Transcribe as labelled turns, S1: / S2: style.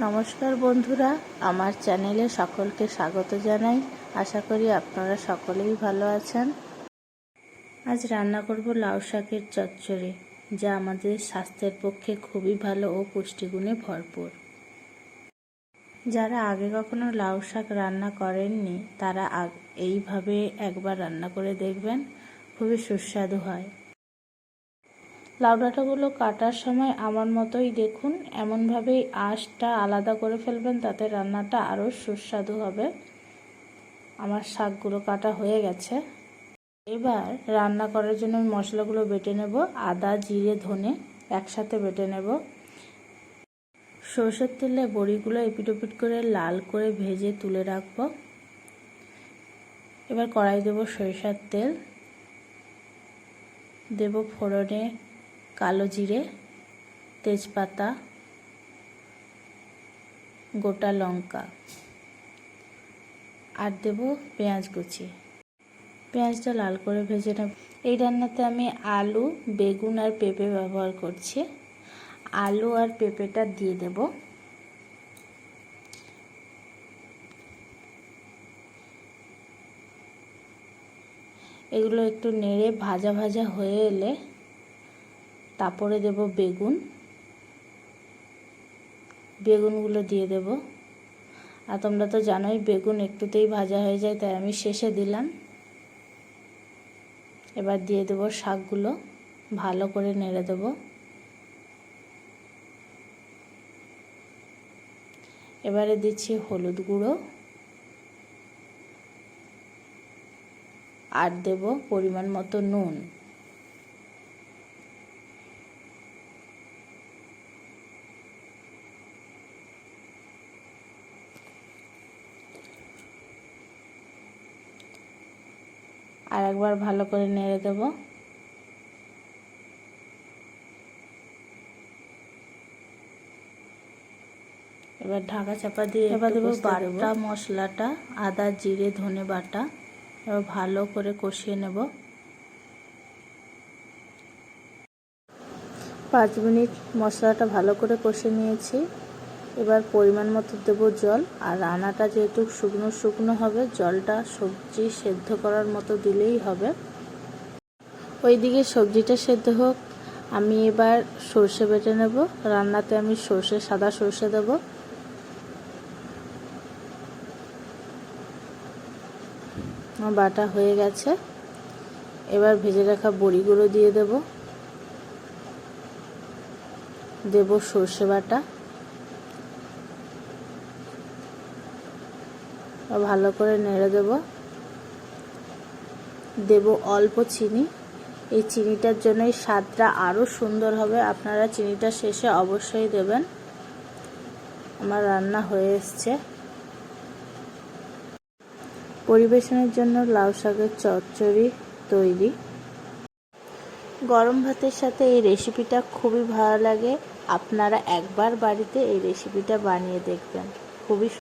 S1: নমস্কার বন্ধুরা, আমার চ্যানেলে সকলকে স্বাগত জানাই। আশা করি আপনারা সকলেই ভালো আছেন। আজ রান্না করব লাউ শাকের চচ্চড়ি, যা আমাদের স্বাস্থ্যের পক্ষে খুবই ভালো ও পুষ্টিগুণে ভরপুর। যারা আগে কখনো লাউ শাক রান্না করেননি, তারা এইভাবে একবার রান্না করে দেখবেন, খুবই সুস্বাদু হয়। লাউ ডাঁটাগুলো কাটার সময় আমার মতোই দেখুন, এমনভাবেই আঁশটা আলাদা করে ফেলবেন, তাতে রান্নাটা আরও সুস্বাদু হবে। আমার শাকগুলো কাটা হয়ে গেছে। এবার রান্না করার জন্য আমি মশলাগুলো বেটে নেব, আদা, জিরে, ধনে একসাথে বেটে নেব। সর্ষের তেলে বড়িগুলো এপিট ওপিট করে লাল করে ভেজে তুলে রাখব। এবার কড়াই দেব সরিষার তেল। দেব ফোড়নে কালো জিরে, তেজপাতা, গোটা লঙ্কা। আর দেব পেঁয়াজ কুচি। পেঁয়াজটা লাল করে ভেজে নেব। এই রান্নাতে আমি আলু, বেগুন আর পেঁপে ব্যবহার করছি। আলু আর পেঁপেটা দিয়ে দেব। এগুলো একটু নেড়ে ভাজা ভাজা হয়ে এলে তারপরে দেব বেগুন। বেগুনগুলো দিয়ে দেব। আর তোমরা তো জানোই বেগুন একটুতেই ভাজা হয়ে যায়, তাই আমি শেষে দিলাম। এবার দিয়ে দেব শাকগুলো, ভালো করে নেড়ে দেব। এবারে দিচ্ছি হলুদ গুঁড়ো। আর দেব পরিমাণ মতো নুন। আর একবার ভালো করে নেড়ে দেব। এবার ঢাকা চাপা দিয়ে এবার দেবো বাটা মশলাটা আদা জিরে ধনে বাটা এবার ভালো করে কষিয়ে নেব। পাঁচ মিনিট মশলাটা ভালো করে কষে নিয়েছি। এবার পরিমাণ মতো দেবো জল, আর রান্নাটা যেহেতু শুকনো শুকনো হবে, জলটা সবজি সেদ্ধ করার মতো দিলেই হবে। ওইদিকে সবজিটা সেদ্ধ হোক, আমি এবার সর্ষে বেটে নেব। রান্নাতে আমি সর্ষে, সাদা সর্ষে দেব। বাটা হয়ে গেছে। এবার ভেজে রাখা বড়িগুলো দিয়ে দেব। দেব সর্ষে বাটা। ভালো করে নেড়ে দেব। দেব অল্প চিনি। এই চিনিটার জন্যই স্বাদটা আরও সুন্দর হবে। আপনারা চিনিটা শেষে অবশ্যই দেবেন। আমার রান্না হয়ে এসছে। পরিবেশনের জন্য লাউ শাকের চচ্চড়ি তৈরি। গরম ভাতের সাথে এই রেসিপিটা খুবই ভালো লাগে। আপনারা একবার বাড়িতে এই রেসিপিটা বানিয়ে দেখবেন। খুবই